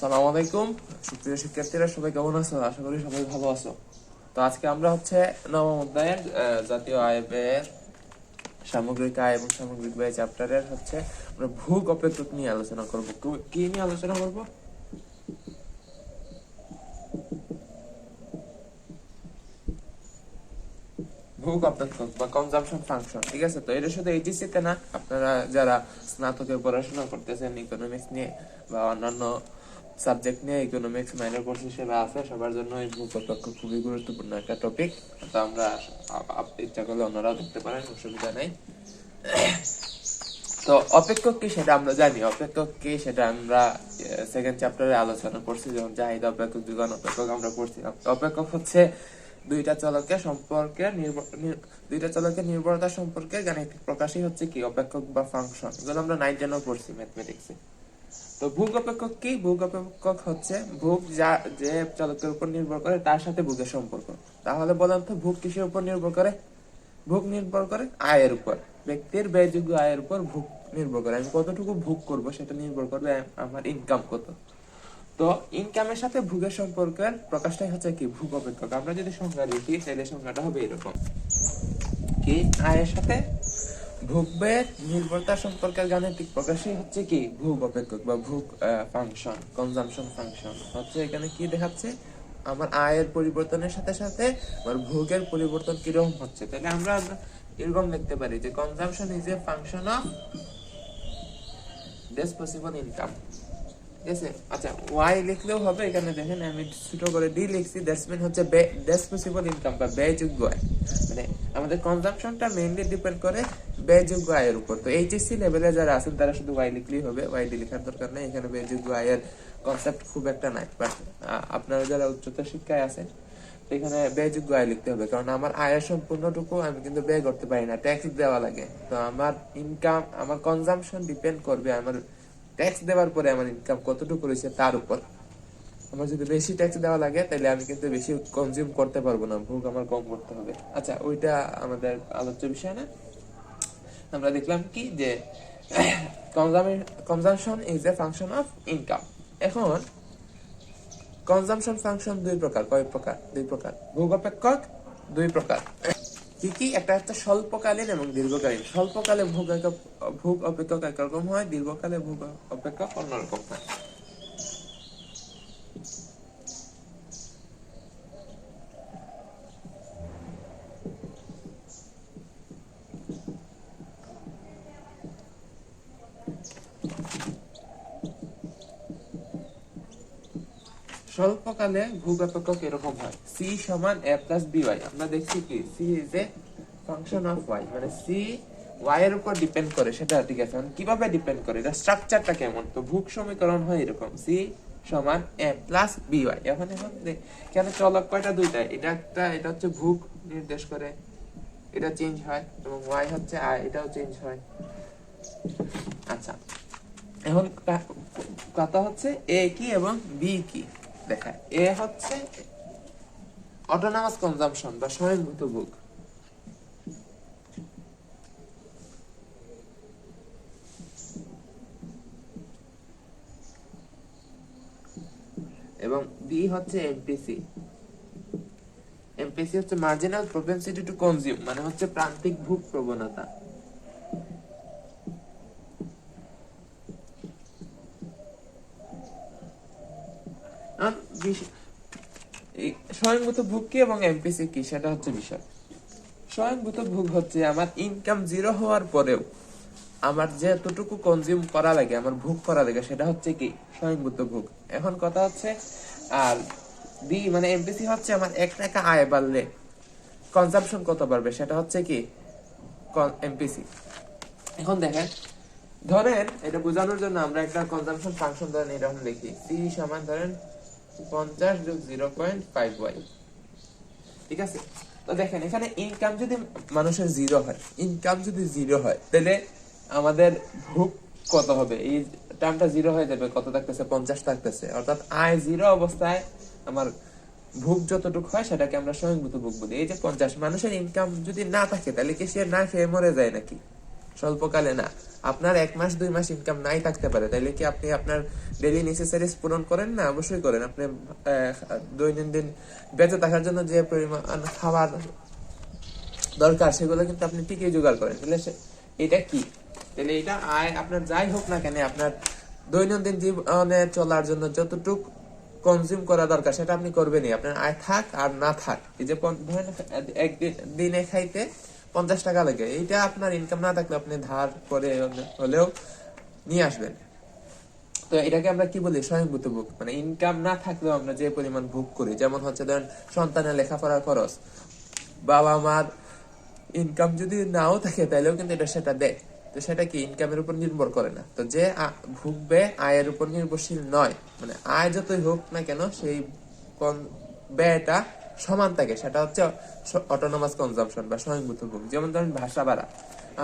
আসসালামু আলাইকুম। সুপ্রিয় শিক্ষার্থীরা, সবাই কেমন আছো? আশা করি সবাই ভালো আছো। তো আজকে আমরা হচ্ছে নবম অধ্যায়ের জাতীয় আয় ব্যয়ের সামগ্রিক আয় এবং সামগ্রিক ব্যয় চ্যাপ্টারের হচ্ছে আমরা অপেক্ষক নিয়ে আলোচনা করব। কি নিয়ে আলোচনা করব? অপেক্ষক বা কনজাম্পশন ফাংশন ঠিক আছে? তো এটা শুধু এইচএসসি তে না, আপনারা যারা স্নাতকে পড়াশোনা করতেছেন ইকোনমিক্স নিয়ে বা অন্যান্য সাবজেক্ট নিয়ে ইকোনমিক্স মাইনর কোর্স হিসেবে আছে। সবার জন্য এই ভূক খুবই গুরুত্বপূর্ণ একটা টপিক তো আমরা ইচ্ছা করলে অন্যরাও দেখতে পারেন, অসুবিধা নেই। তো অপেক্ষক কি সেটা আমরা জানি। অপেক্ষক কি সেটা আমরা সেকেন্ড চ্যাপ্টারে আলোচনা করছি, যেমন চাহিদা অপেক্ষক যুগান অপেক্ষক আমরা পড়ছি অপেক্ষক হচ্ছে দুইটা চলকের সম্পর্কে দুইটা চলকের নির্ভরতা সম্পর্কে গাণিতিক প্রকাশই হচ্ছে কি? অপেক্ষক বা ফাংশন এগুলো আমরা নাইন টেনও পড়ছি ম্যাথমেটিক্সে তো ভূগ অপেক্ষক কি ভূগ অপেক্ষক হচ্ছে ভূগ যা যে চলকের উপর নির্ভর করে তার সাথে ভূগের সম্পর্ক। তাহলে বলেন তো ভূগ কিসের উপর নির্ভর করে? ভোগ নির্ভর করে আয়ের উপর। ব্যক্তির ব্যয়যোগ্য আয়ের উপর ভোগ নির্ভর করে। আমি কতটুকু ভোগ করব সেটা নির্ভর করবে আমার ইনকাম কত। তো ইনকামের সাথে ভোগের সম্পর্কের প্রকাশটাই হচ্ছে কি? ভোগ অপেক্ষক আমরা যদি সংজ্ঞা লিখি তাহলে সংজ্ঞাটা হবে এরকম। কি? আয়ের সাথে ভোগ ব্যয়ের নির্ভরতা সম্পর্কের গাণিতিক প্রকাশই হচ্ছে কি? অপেক্ষক বা ফাংশন কনজাম্পশন ফাংশন হচ্ছে এখানে কি দেখাচ্ছে? আমার আয়ের পরিবর্তনের সাথে সাথে আমার পরিবর্তন কীরকম হচ্ছে? তাহলে আমরা এরকম লিখতে পারি যে consumption is a function of income ঠিক আছে? আচ্ছা ওয়াই লিখলেও হবে, এখানে দেখেন আমি ছোট করে ডি লিখছি দ্যাটস হচ্ছে ইনকাম বা ব্যয়যোগ্য মানে আমাদের কনজাম্পশনটা মেইনলি ডিপেন্ড করে ব্যয়যোগ্য আয়ের উপর। তো এইচএসসি লেভেলে যারা আছেন, তারা শুধু ওয়াই লিখলেই হবে। ওয়াই ডি লেখার দরকার নেই। এখানে ব্যয়যোগ্য আয়ের কনসেপ্ট খুব একটা নাই। বাট আপনারা যারা উচ্চতর শিক্ষায় আছেন এখানে ব্যয়যোগ্য আয় লিখতে হবে। কারণ আমার আয়ের সম্পূর্ণটুকু আমি কিন্তু ব্যয় করতে পারি না। ট্যাক্স দেওয়া লাগে। তো আমার ইনকাম আমার কনজাম্পশন ডিপেন্ড করবে আমার ট্যাক্স দেওয়ার পরে আমার ইনকাম কতটুকু রয়েছে তার উপর। আমার যদি বেশি ট্যাক্স দেওয়া লাগে, তাহলে আমি কিন্তু বেশি কনজিউম করতে পারব না। ভোগ আমার কম করতে হবে। আচ্ছা ওইটা আমাদের আলোচ্য বিষয় না? আমরা দেখলাম কি যে consumption is a function of income এখন কনজামশন ফাংশন দুই প্রকার, কয় প্রকার? দুই প্রকার। ভোগ অপেক্ষক দুই প্রকার। কি কি? একটা হচ্ছে স্বল্পকালীন এবং দীর্ঘকালীন। স্বল্পকালে ভোগ ভোগ অপেক্ষক একরকম হয়, দীর্ঘকালে ভোগ অপেক্ষক অন্যরকম হয়। স্বল্পকালে অপেক্ষক এরকম হয়। সি সমান এ প্লাস বি ওয়াই আমরা দেখছি কি? C is a function of Y মানে সি ওয়াই এর উপর ডিপেন্ড করে, সেটা ঠিক আছে। কীভাবে ডিপেন্ড করে? এটা স্ট্রাকচারটা কেমন? তো ভোগ সমীকরণ হয় এরকম। সি সমান এ প্লাস বি ওয়াই এখন এখন কেন চলক কয়টা? দুইটা এটা একটা, এটা হচ্ছে ভোগ নির্দেশ করে। এটা চেঞ্জ হয়। এবং ওয়াই হচ্ছে আই এটাও চেঞ্জ হয়। আচ্ছা। এখন কথা হচ্ছে এ কি এবং বি কি? এ হচ্ছে অটোনামাস বা স্বয়ংভূত ভোগ এবং বি হচ্ছে এমপিসি এমপিসি হচ্ছে মার্জিনাল প্রপেন্সিটি টু কনজিউম মানে হচ্ছে প্রান্তিক ভোগ প্রবণতা। স্বয়ংভূত ভোগ কি এবং এমপিসি কি, সেটা হচ্ছে বিষয়। স্বয়ংভূত ভোগ হচ্ছে আমার ইনকাম জিরো হওয়ার পরেও আমার যতটুকু কনজিউম করা লাগে, আমার ভোগ করা লাগে, সেটা হচ্ছে কি? স্বয়ংভূত ভোগ। এখন কথা হচ্ছে, আর বি মানে এমপিসি হচ্ছে আমার এক টাকা আয় বাড়লে কনজাম্পশন কত বাড়বে, সেটা হচ্ছে কি? এমপিসি এখন দেখেন, ধরেন, এটা বোঝানোর জন্য আমরা একটা কনজাম্পশন ফাংশন ধরেন এরকম লিখি। সি সমান ধরেন পঞ্চাশ যোগ জিরো পয়েন্ট ফাইভ ওয়াই। ঠিক আছে? তো দেখেন, এখানে ইনকাম যদি মানুষের জিরো হয় ইনকাম যদি জিরো হয়, তাহলে আমাদের ভোগ কত হবে? এই টার্মটা জিরো হয়ে যাবে, কত থাকতেছে? পঞ্চাশ থাকতেছে। অর্থাৎ আয় জিরো অবস্থায় আমার ভোগ যতটুকু হয়, সেটাকে আমরা স্বয়ংভূত ভোগ বলি। এই যে পঞ্চাশ, মানুষের ইনকাম যদি না থাকে, তাহলে কি সে না খেয়ে মরে যায় নাকি? স্বল্পকালে না। আপনার এক মাস, দুই মাস ইনকাম নাই থাকতে পারে। তাইলে কি আপনি আপনার ডেলি নেসেসারিজ পূরণ করেন? না, অবশ্যই করেন। আপনি দৈনন্দিন বেঁচে থাকার জন্য যে পরিমাণ খাবার দরকার, সেগুলো কিন্তু আপনি ঠিকই জোগাড় করেন। তাহলে এটা কি? তাহলে এটা আয়, আপনার যাই হোক না কেন, আপনার দৈনন্দিন জীবনে চলার জন্য যতটুক কনজিউম করা দরকার, সেটা আপনি করবেনই। আপনার আয় থাক আর না থাক। এই যে দিনে খাইতে পঞ্চাশ টাকা লাগে। এইটা আপনার ইনকাম না থাকলে আপনি ধার করে হলেও নিয়ে আসবেন। তো এটাকে আমরা কি বলি? স্বয়ংভূত ভোগ মানে ইনকাম না থাকলেও আমরা যে পরিমাণ ভোগ করি, যেমন হচ্ছে ধরেন সন্তানের লেখাপড়ার খরচ, বাবা মার ইনকাম যদি নাও থাকে তাহলেও কিন্তু এটা সেটা দেয়। তো সেটা কি ইনকামের উপর নির্ভর করে না। তো যে ভুগবে আয়ের উপর নির্ভরশীল নয়। মানে আয় যতই হোক না কেন, সেই ব্যয়টা সমান থাকে, সেটা হচ্ছে অটোনোমাস কনজাম্পশন বা স্বয়ংভূত ভোগ যেমন ধরেন ভাষা বাড়া।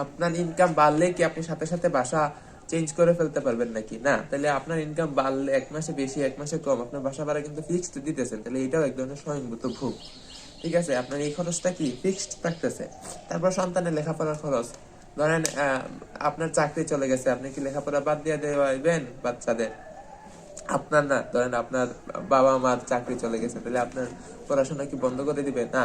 আপনার ইনকাম বাড়লে কি আপনি সাথে সাথে ভাষা চেঞ্জ করে ফেলতে পারবেন নাকি? না, তাহলে আপনার ইনকাম বাড়লে এক মাসে বেশি, এক মাসে কম, আপনার বাসা ভাড়া কিন্তু ফিক্সড দিতেছেন, তাহলে এটাও এক ধরনের স্বয়ংভূত ভোগ ঠিক আছে? আপনার এই খরচটা কি ফিক্সড থাকতেছে? তারপর সন্তানের লেখাপড়ার খরচ। ধরেন আপনার চাকরি চলে গেছে, আপনি কি লেখাপড়া বাদ দিয়ে দেবেন বাচ্চাদের? আপনার না, ধরেন আপনার বাবা মার চাকরি চলে গেছে, তাহলে আপনার পড়াশোনা কি বন্ধ করে দিবে? না।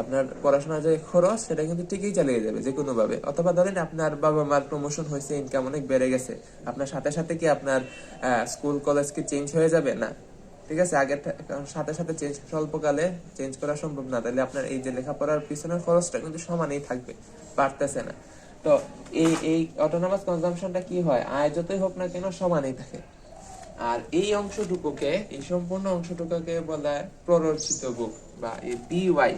আপনার পড়াশোনার যে খরচ, সেটা কিন্তু ঠিকই চালিয়ে যাবে যে কোনো ভাবে অথবা ধরেন আপনার বাবা মার প্রমোশন হয়েছে ইনকাম অনেক বেড়ে গেছে, আপনার সাথে সাথে কি আপনার স্কুল কলেজ কি চেঞ্জ হয়ে যাবে? না। ঠিক আছে, আগের সাথে সাথে চেঞ্জ স্বল্পকালে চেঞ্জ করা সম্ভব না, তাহলে আপনার এই যে লেখাপড়ার পিছনের খরচটা কিন্তু সমানই থাকবে, বাড়তেছে না। তো এই এই অটোনোমাস কনজামশনটা কি হয়? আয় যতই হোক না কেন সমানেই থাকে। আর এই অংশটুকুকে, এই সম্পূর্ণ অংশটুকুকে বলা হয় প্ররোচিত বুক বা এই বিওয়াই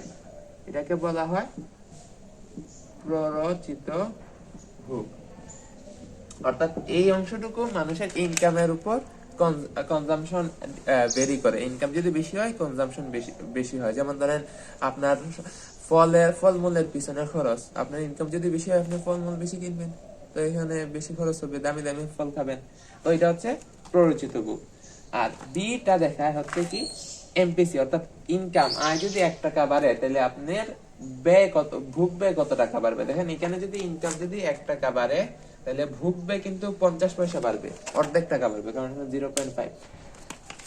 এটাকে বলা হয় প্ররোচিত বুক। অর্থাৎ এই অংশটুকু মানুষের ইনকামের উপর কনজামশন ভেরি করে। ইনকাম যদি বেশি হয় কনজামশন বেশি বেশি হয়। যেমন ধরেন, আপনার ফলের, ফলমূলের পিছনে খরচ। আপনার ইনকাম যদি বেশি হয়, আপনি ফলমূল বেশি কিনবেন। তো এখানে বেশি খরচ হবে, দামি দামি ফল খাবেন। তো এটা হচ্ছে প্ররোচিত বুক আর বিটা দেখায় হচ্ছে কি এমপিসি অর্থাৎ ইনকাম আয় যদি এক টাকা বাড়ে, তাহলে আপনার ব্যয় কত ভোগ ব্যয় কত টাকা বাড়বে? দেখেন, এখানে যদি ইনকাম যদি এক টাকা বাড়ে, তাহলে ভোগ ব্যয় কিন্তু পঞ্চাশ পয়সা বাড়বে, অর্ধেক টাকা বাড়বে, কারণ জিরো পয়েন্ট ফাইভ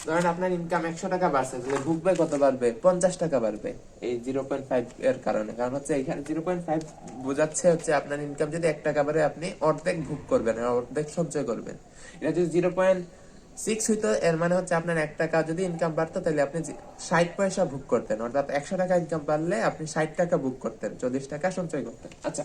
ধরেন আপনার ইনকাম একশো টাকা বাড়ছে, তাহলে ভোগ ব্যয় কত বাড়বে? পঞ্চাশ টাকা বাড়বে, এই জিরো পয়েন্ট ফাইভ এর কারণে। কারণ হচ্ছে এখানে জিরো পয়েন্ট ফাইভ বোঝাচ্ছে হচ্ছে আপনার ইনকাম যদি এক টাকা বাড়ে, আপনি অর্ধেক ভোগ করবেন, অর্ধেক সঞ্চয় করবেন। এটা যদি জিরো পয়েন্ট সিক্স হইতো, এর মানে হচ্ছে আপনার এক টাকা যদি ইনকাম বাড়তো, তাহলে আপনি ষাট পয়সা ভোগ করতেন, অর্থাৎ একশো টাকা ইনকাম বাড়লে আপনি ষাট টাকা ভোগ করতেন, চল্লিশ টাকা সঞ্চয় করতেন। আচ্ছা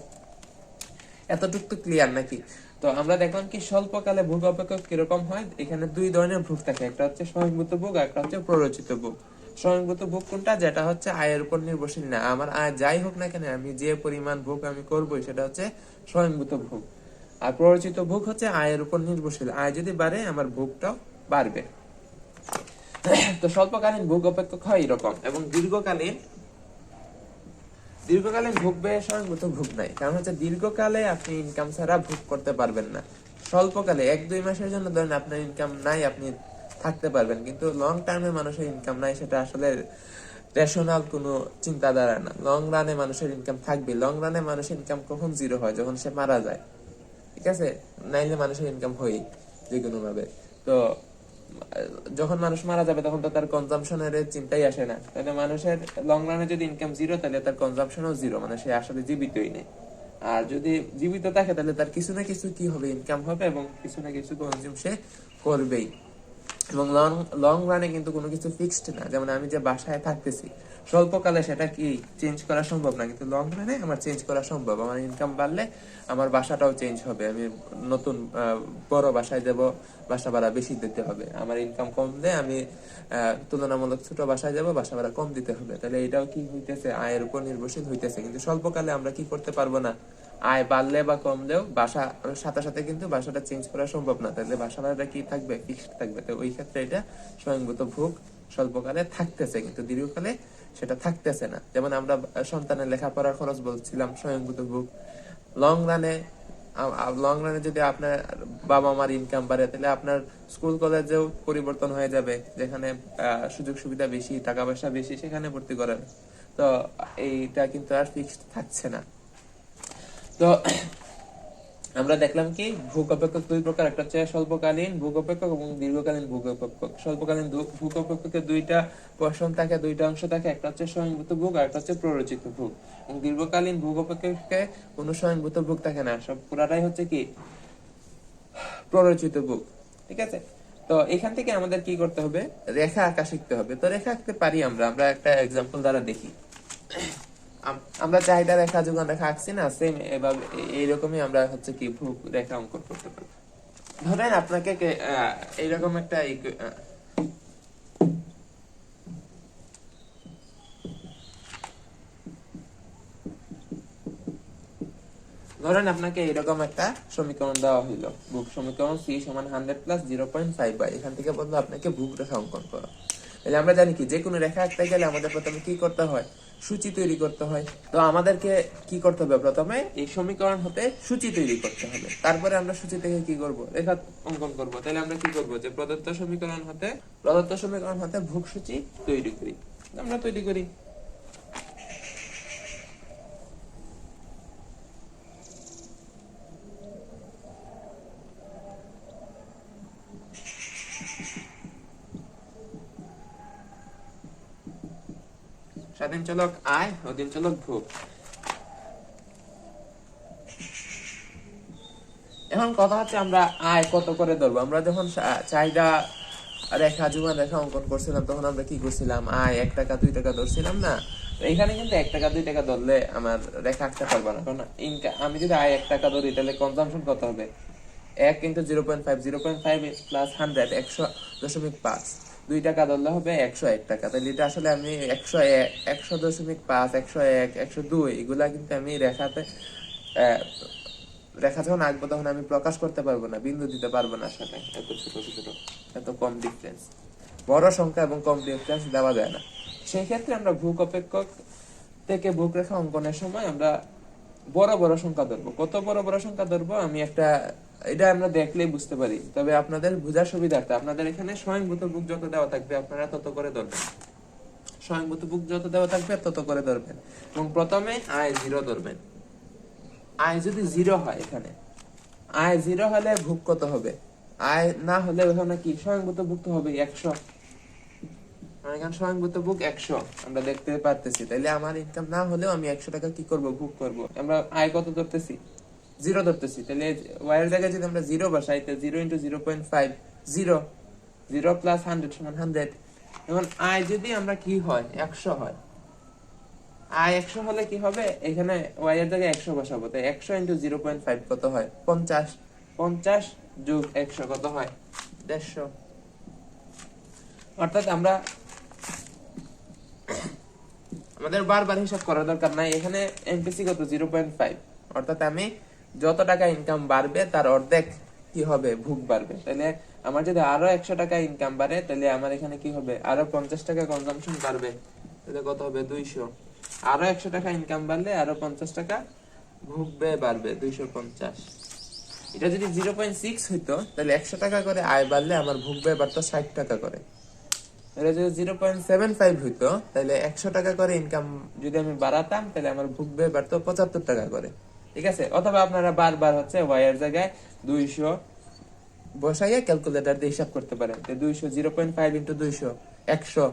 এতটুক তো ক্লিয়ার নাকি? তো আমরা দেখলাম কি স্বল্পকালে ভোগ অপেক্ষক কীরকম হয়? এখানে দুই ধরনের ভোগ থাকে, একটা হচ্ছে স্বয়ংভূত ভোগ আর একটা হচ্ছে প্ররোচিত ভোগ। স্বয়ংভূত ভোগ কোনটা? যেটা হচ্ছে আয়ের উপর নির্ভরশীল না। আমার আয় যাই হোক না কেন, আমি যে পরিমাণ ভোগ আমি করব সেটা হচ্ছে স্বয়ংভূত ভোগ। আর প্ররোচিত ভোগ হচ্ছে আয়ের উপর নির্ভরশীল। আয় যদি বাড়ে, আমার ভোগটাও বাড়বে। তো স্বল্পকালীন ভোগ অপেক্ষক হয় এরকম এবং দীর্ঘকালীন দীর্ঘকালীন ভোগ ব্যয় স্বয়ংভূত ভোগ নাই। কারণ হচ্ছে দীর্ঘকালে আপনি ইনকাম ছাড়া ভোগ করতে পারবেন না। স্বল্পকালে, এক দুই মাসের জন্য ধরেন আপনার ইনকাম নাই, আপনি থাকতে পারবেন। কিন্তু লং টার্মে মানুষের ইনকাম নাই, সেটা আসলে রেশনাল কোনো চিন্তাধারা না। লং রানে মানুষের ইনকাম থাকবে। লং রানে মানুষের ইনকাম কখন জিরো হয়? যখন সে মারা যায়। ঠিক আছে, নাইলে মানুষের ইনকাম হয় যে কোনো ভাবে। তো, যখন মানুষ মারা যাবে, তখন তো তার কনজামশনের চিন্তাই আসে না। তাহলে মানুষের লং রানে যদি ইনকাম জিরো তাহলে তার কনজামশনও জিরো মানে সে আসলে জীবিতই নেই। আর যদি জীবিত থাকে, তাহলে তার কিছু না কিছু কি হবে ইনকাম হবে এবং কিছু না কিছু কনজিউম সে করবেই। এবং লং লং রানে কিন্তু কোনো কিছু ফিক্সড না। যেমন আমি যে বাসায় থাকতেছি, স্বল্পকালে সেটা কি চেঞ্জ করা সম্ভব না? কিন্তু লং রানে আমার চেঞ্জ করা সম্ভব। আমার ইনকাম বাড়লে আমার বাসাটাও চেঞ্জ হবে। আমি নতুন বড় বাসায় যাব, বাসা ভাড়া বেশি দিতে হবে। আমার ইনকাম কম দেয় আমি তুলনামূলক ছোট বাসায় যাব, বাসা ভাড়া কম দিতে হবে। তাহলে এটাও কি হইতেছে? আয়ের উপর নির্ভরশীল হইতেছে। কিন্তু স্বল্পকালে আমরা কি করতে পারব না? আয় বাড়লে বা কমলেও বাসা, সাথে সাথে কিন্তু বাসাটা চেঞ্জ করা সম্ভব না। তাহলে বাসা কি থাকবে? ফিক্সড থাকবে। তো ওই ক্ষেত্রে এটা স্বয়ংভূত ভোগ স্বল্পকালে থাকতেছে কিন্তু দীর্ঘকালে সেটা থাকতেছে না। যেমন আমরা সন্তানের লেখাপড়ার খরচ বলছিলাম, স্বয়ংভূত ভোগ। লং রানে লং রানে যদি আপনার বাবা মার ইনকাম বাড়ে, তাহলে আপনার স্কুল কলেজেও পরিবর্তন হয়ে যাবে, যেখানে সুযোগ সুবিধা বেশি, টাকা পয়সা বেশি সেখানে ভর্তি করার। তো এইটা কিন্তু আর ফিক্সড থাকছে না। তো আমরা দেখলাম কি ভূক অপেক্ষক দুই প্রকার, একটা হচ্ছে স্বল্পকালীন ভূক অপেক্ষক এবং দীর্ঘকালীন ভূক অপেক্ষক স্বল্পকালীন দু- ভূক অপেক্ষকের দুইটা পোর্শন থাকে, দুইটা অংশ থাকে, একটা হচ্ছে স্বয়ংভূত ভূক আর একটা হচ্ছে প্ররোচিত ভূক এবং দীর্ঘকালীন ভূক অপেক্ষকে কোনো স্বয়ংভূত ভূক থাকে না, সব পুরাটাই হচ্ছে কি প্ররোচিত বুক ঠিক আছে? তো এখান থেকে আমাদের কি করতে হবে? রেখা আঁকা শিখতে হবে। তো রেখা আঁকতে পারি আমরা আমরা একটা এক্সাম্পল দ্বারা দেখি। আমরা চাহিদা রেখা যখন রেখা আঁকছি না সেম এভাবে এইরকমই আমরা হচ্ছে কি ভূক রেখা অঙ্কন করতে পারব ধরেন আপনাকে এইরকম একটা ধরেন আপনাকে এরকম একটা সমীকরণ দেওয়া হইল। বুক সমীকরণ সি সমান hundred plus zero point five by এখান থেকে বলব আপনাকে বুক রেখা অঙ্কন করো। তাহলে আমরা জানি কি, যে কোনো রেখা আঁকতে গেলে আমাদের প্রথমে কি করতে হয়? সূচি তৈরি করতে হয়। তো আমাদেরকে কি করতে হবে? প্রথমে এই সমীকরণ হতে সূচি তৈরি করতে হবে। তারপরে আমরা সূচি থেকে কি করব? রেখা অঙ্কন করব। তাহলে আমরা কি করব? যে প্রদত্ত সমীকরণ হতে, প্রদত্ত সমীকরণ হতে ভূক সূচি তৈরি করি। আমরা তৈরি করি। স্বাধীন চলক আয় অধীন চলক ভোগ। এখন কথা হচ্ছে আমরা আয় কত করে ধরবো? আমরা যখন চাহিদা রেখা জুমান রেখা অঙ্কন করছিলাম, তখন আমরা কি করছিলাম? আয় এক টাকা, দুই টাকা ধরছিলাম না? এখানে কিন্তু এক টাকা, দুই টাকা ধরলে আমার রেখা আঁকতে পারব না। কারণ ইনকা- আমি যদি আয় এক টাকা ধরি, তাহলে কনজামশন কত হবে? এক into zero point five, zero point five plus hundred একশো দশমিক পাঁচ। দুই টাকা ধরলে হবে একশো এক টাকা। তাহলে এটা আসলে আমি একশো এক একশো দশমিক পাঁচ একশো এক একশো দুই এগুলা কিন্তু আমি রেখাতে রেখা যখন আঁকবো তখন আমি প্রকাশ করতে পারব না বিন্দু দিতে পারব না সাথে এত ছোট ছোট এত কম ডিফারেন্স বড় সংখ্যা এবং কম ডিফারেন্স দেওয়া যায় না। সেই ক্ষেত্রে আমরা ভূক অপেক্ষক থেকে ভূক রেখা অঙ্কনের সময় আমরা বড় বড় সংখ্যা ধরবো। কত বড় বড় সংখ্যা ধরবো? আমি একটা এটা আমরা দেখলেই বুঝতে পারি। তবে আপনাদের বোঝার সুবিধার্থে, আপনাদের এখানে স্বয়ংভূত বুক যত দেওয়া থাকবে, আপনারা তত করে ধরবেন। স্বয়ংভূত বুক যত দেওয়া থাকবে, তত করে ধরবেন। এবং প্রথমে আয় জিরো ধরবেন। আয় যদি জিরো হয় এখানে, আয় জিরো হলে ভুক কত হবে? আয় না হলে ওখানে কি? স্বয়ংভূত ভুক তো হবে একশো। এখানে স্বয়ংভূত বুক একশো। আমরা দেখতে পারতেছি। তাইলে আমার ইনকাম না হলেও আমি একশো টাকা কি করব? বুক করব। আমরা আয় কত ধরতেছি? জিরো ধরতেছি, তাহলে ওয়াইয়ের জায়গায় যদি আমরা জিরো বসাই, তাহলে zero into zero point five zero zero plus hundred সমান হান্ড্রেড এখন আয় যদি আমরা কি হয়, একশো হয় আয় একশো হলে কি হবে? এখানে ওয়াই এর জায়গায় একশো বসাবো, তাই একশো ইন্টু জিরো পয়েন্ট ফাইভ কত হয়? পঞ্চাশ। পঞ্চাশ যোগ একশো কত হয়? দেড়শো। অর্থাৎ আমরা আমাদের বারবার হিসাব করার দরকার নাই। এখানে এমপিসি কত? জিরো পয়েন্ট ফাইভ অর্থাৎ আমি যত টাকা ইনকাম বাড়বে, তার অর্ধেক কি হবে? ভুগ বাড়বে। তাহলে আমার যদি আরও একশো টাকা ইনকাম বাড়ে তাহলে আমার এখানে কি হবে? আরও পঞ্চাশ টাকা কনজামশন বাড়বে। তাহলে কত হবে? দুইশো। আরও একশো টাকা ইনকাম বাড়লে আরও পঞ্চাশ টাকা ভুগবে, বাড়বে। দুইশো পঞ্চাশ। এটা যদি জিরো পয়েন্ট সিক্স হইতো তাহলে একশো টাকা করে আয় বাড়লে আমার ভুগবে বাড়তো ষাট টাকা করে। এটা যদি জিরো পয়েন্ট সেভেন ফাইভ হইতো তাহলে একশো টাকা করে ইনকাম যদি আমি বাড়াতাম তাহলে আমার ভুগবে বাড়তো পঁচাত্তর টাকা করে। ঠিক আছে? অথবা আপনারা বারবার হচ্ছে ওয়াইয়ের জায়গায় দুইশো বসাইয়া ক্যালকুলেটর দিয়ে হিসাব করতে পারেন। দুইশো, জিরো পয়েন্ট ফাইভ ইন্টু দুইশো, একশো,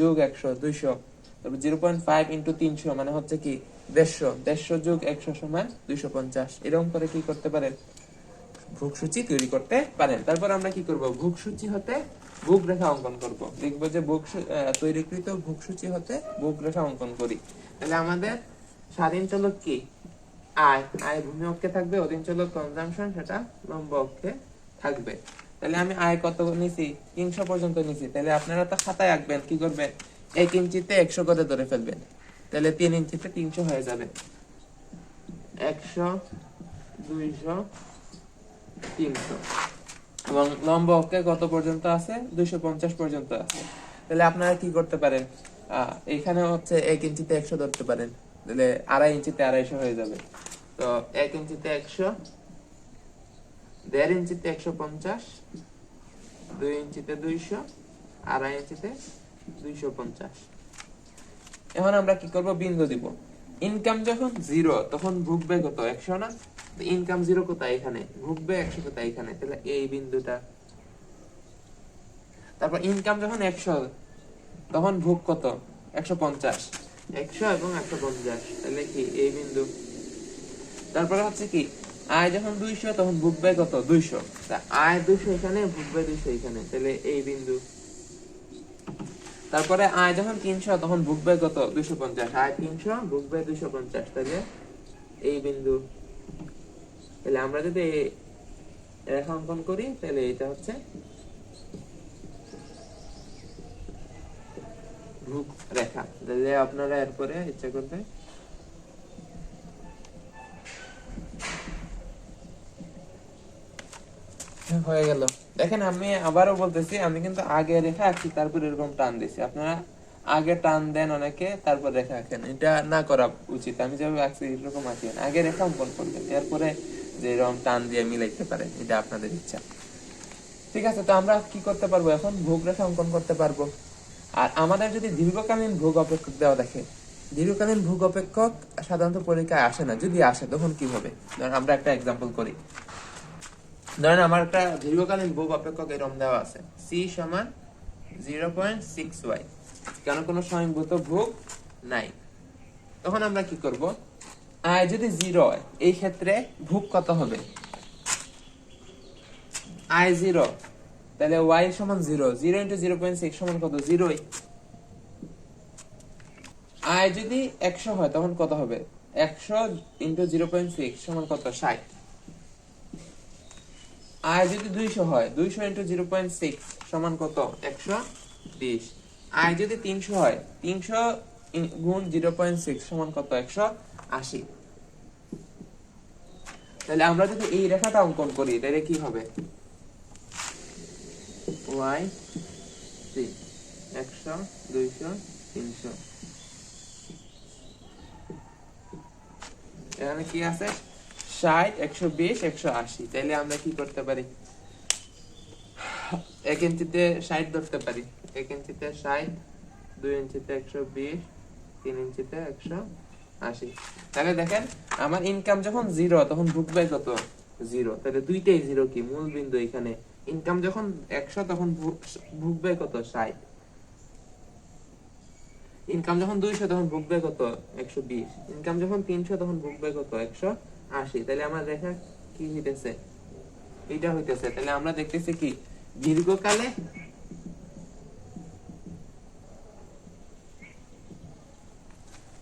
যোগ একশো, দুইশো। তারপর জিরো পয়েন্ট ফাইভ ইন্টু তিনশো মানে হচ্ছে কি? দেড়শো। দেড়শো যোগ একশো সমান দুইশো পঞ্চাশ। এরকম করে কি করতে পারেন? ভোগসূচি তৈরি করতে পারেন। তারপর আমরা কি করব? ভোগসূচি হতে ভোগ রেখা অঙ্কন করব। দেখব যে ভোগ তৈরিকৃত ভোগসূচি হতে ভোগ রেখা অঙ্কন করি। তাহলে আমাদের স্বাধীন চলক কি? আয় আয় ভূমি থাকবে অধীন চলক কনজামশন সেটা লম্ব থাকবে। তাহলে আমি আয় কত নিছি? তিনশো পর্যন্ত নিছি। তাহলে আপনারা তো খাতায় আঁকবেন কি করবেন? এক ইঞ্চিতে একশো করে ধরে ফেলবেন। তাহলে তিন ইঞ্চিতে তিনশো হয়ে যাবে। একশো দুইশো তিনশো। এবং লম্ব অক্ষে কত পর্যন্ত আছে? দুইশো পঞ্চাশ পর্যন্ত আছে। তাহলে আপনারা কি করতে পারেন? আহ, এখানে হচ্ছে এক ইঞ্চিতে একশো ধরতে পারেন। তাহলে আড়াই ইঞ্চিতে আড়াইশো হয়ে যাবে। তো এক ইঞ্চিতে একশো, দেড় ইঞ্চিতে একশো পঞ্চাশ, দুই ইঞ্চিতে দুইশো, আড়াই ইঞ্চিতে দুইশো পঞ্চাশ। এখন আমরা কি করব? বিন্দু দিব। ইনকাম যখন জিরো, তখন ভুগবে কত? একশো না? ইনকাম জিরো কোথায়? এখানে। ভুগবে একশো কোথায়? এখানে। তাহলে এই বিন্দুটা। তারপর ইনকাম যখন একশো, তখন ভোগ কত? একশো পঞ্চাশ। একশো এবং এই বিন্দু। তারপরে হচ্ছে কি? আয় যখন দুইশো, তখন ভুগবে কত? দুইশো। তা আয় দুইশো এখানে ভুগবে দুইশো এখানে। তাহলে এই বিন্দু। তারপরে আয় যখন তিনশো, তখন ভুগবে কত? দুইশো পঞ্চাশ। আয় তিনশো ভুগবে দুইশো পঞ্চাশ। তাহলে এই বিন্দু। তাহলে আমরা যদি অঙ্কন করি, তাহলে এটা হচ্ছে রেখা আপনারা এরপরে ইচ্ছা করবে হয়ে গেল। দেখেন, আমি আবারও বলতেছি, আমি কিন্তু আগে রেখা তারপর এরকম টান দিছি আপনারা আগে টান দেন অনেকে, তারপর রেখা আঁকেন। এটা না করা উচিত। আমি যেভাবে আঁকছি, এরকম আঁকি আগে রেখা অঙ্কন করবেন, এরপরে যে এরকম টান দিয়ে মিলাইতে পারেন, এটা আপনাদের ইচ্ছা। ঠিক আছে, তো আমরা কি করতে পারব? এখন ভোগ রেখা অঙ্কন করতে পারব। আর আমাদের যদি দীর্ঘকালীন ভোগ অপেক্ষক দেওয়া দেখে, দীর্ঘকালীন ভোগ অপেক্ষক সাধারণত পরীক্ষায় আসে না, যদি আসে, তখন কি হবে? ধরেন আমরা একটা এক্সাম্পল করি। ধরেন আমার একটা দীর্ঘকালীন ভোগ অপেক্ষক এরকম দেওয়া আছে। সি সমান জিরো পয়েন্ট সিক্স ওয়াই কেন কোনো স্বয়ংভূত ভোগ নাই? তখন আমরা কি করব? আয় যদি জিরো হয়, এই ক্ষেত্রে ভোগ কত হবে? আয় জিরো তাহলে ওয়াই সমান জিরো জিরো সমান কত? জিরোই আয় যদি একশো হয়, তখন কত হবে? একশো ইন্টু জিরো পয়েন্ট সিক্স সমান কত? ষাট। আয় যদি দুইশো হয়, দুইশো ইন্টু জিরো পয়েন্ট সিক্স সমান কত? একশো বিশ। আয় যদি তিনশো হয়, তিনশো গুণ জিরো পয়েন্ট সিক্স সমান কত? একশো আশি। তাহলে আমরা যদি এই রেখাটা অঙ্কন করি, তাহলে কি হবে? ওয়াই, সি, একশো, দুইশো, তিনশো। এখানে কি আছে? ষাট, একশো বিশ, একশো আশি। তাইলে আমরা কি করতে পারি? এক ইঞ্চিতে ষাট ধরতে পারি। এক ইঞ্চিতে ষাট, দুই ইঞ্চিতে একশো বিশ, তিন ইঞ্চিতে একশো আশি। তাহলে দেখেন, আমার ইনকাম যখন জিরো তখন ভুগবে কত? জিরো তাহলে দুইটাই জিরো কি? মূল বিন্দু এখানে ইনকাম যখন একশো, তখন ভুগবে কত? ষাট। ইনকাম যখন দুইশো, তখন ভুগবে কত? একশো বিশ। ইনকাম যখন তিনশো, তখন ভুগবে কত? একশো আশি। তাহলে আমার দেখা কি হইতেছে? এটা হইতেছে। তাহলে আমরা দেখতেছি কি? দীর্ঘকালে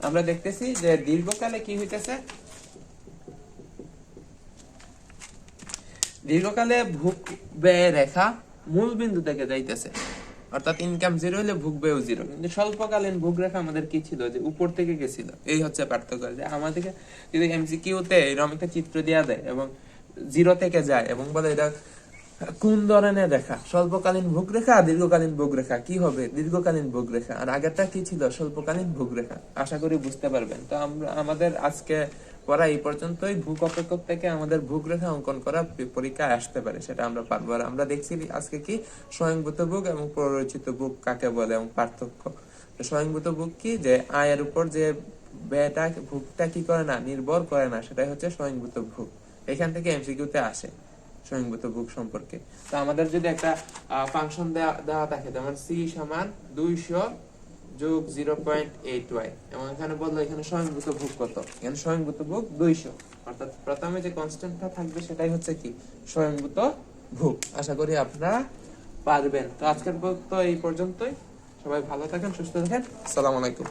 আমরা দেখতেছি যে দীর্ঘকালে কি হইতেছে? দীর্ঘকালে ভুগ ব্যয় রেখা মূল বিন্দু থেকে যাইতেছে। অর্থাৎ ইনকাম জিরো হলে ভুগবেও জিরো কিন্তু স্বল্পকালীন ভোগ রেখা আমাদের কি ছিল? যে উপর থেকে গেছিল। এই হচ্ছে পার্থক্য। যে আমাদেরকে যদি এমসিকিউতে এরকম একটা চিত্র দেওয়া দেয় এবং জিরো থেকে যায় এবং বলে এটা কোন ধরনের রেখা? স্বল্পকালীন ভোগ রেখা, দীর্ঘকালীন ভোগ রেখা? কি হবে? দীর্ঘকালীন ভোগ রেখা। আর আগেরটা কি ছিল? স্বল্পকালীন ভোগ রেখা। আশা করি বুঝতে পারবেন। তো আমরা, আমাদের আজকে পড়া এই পর্যন্তই। ভূক অপেক্ষক থেকে আমাদের ভূক রেখা অঙ্কন করা পরীক্ষায় আসতে পারে, সেটা আমরা পারব। আর আমরা দেখছি আজকে কি? স্বয়ংভূত ভোগ এবং প্ররোচিত ভোগ কাকে বলে এবং পার্থক্য। স্বয়ংভূত ভোগ কি? যে আয়ের উপর যে ব্যয়টা, ভোগটা কি করে না, নির্ভর করে না, সেটাই হচ্ছে স্বয়ংভূত ভোগ। এখান থেকে এমসিকিউতে আসে স্বয়ংভূত ভোগ সম্পর্কে। তো আমাদের যদি একটা ফাংশন দেওয়া দেওয়া থাকে, যেমন সি সমান দুইশো যোগ জিরো পয়েন্ট এইট ওয়াই। এবং এখানে বলল, এখানে স্বয়ংভূত ভোগ কত? এখানে স্বয়ংভূত ভোগ দুইশো। অর্থাৎ প্রথমে যে কনস্ট্যান্টটা থাকবে, সেটাই হচ্ছে কি? স্বয়ংভূত ভোগ। আশা করি আপনারা পারবেন। তো আজকের তো এই পর্যন্তই। সবাই ভালো থাকেন, সুস্থ থাকেন। সালাম আলাইকুম।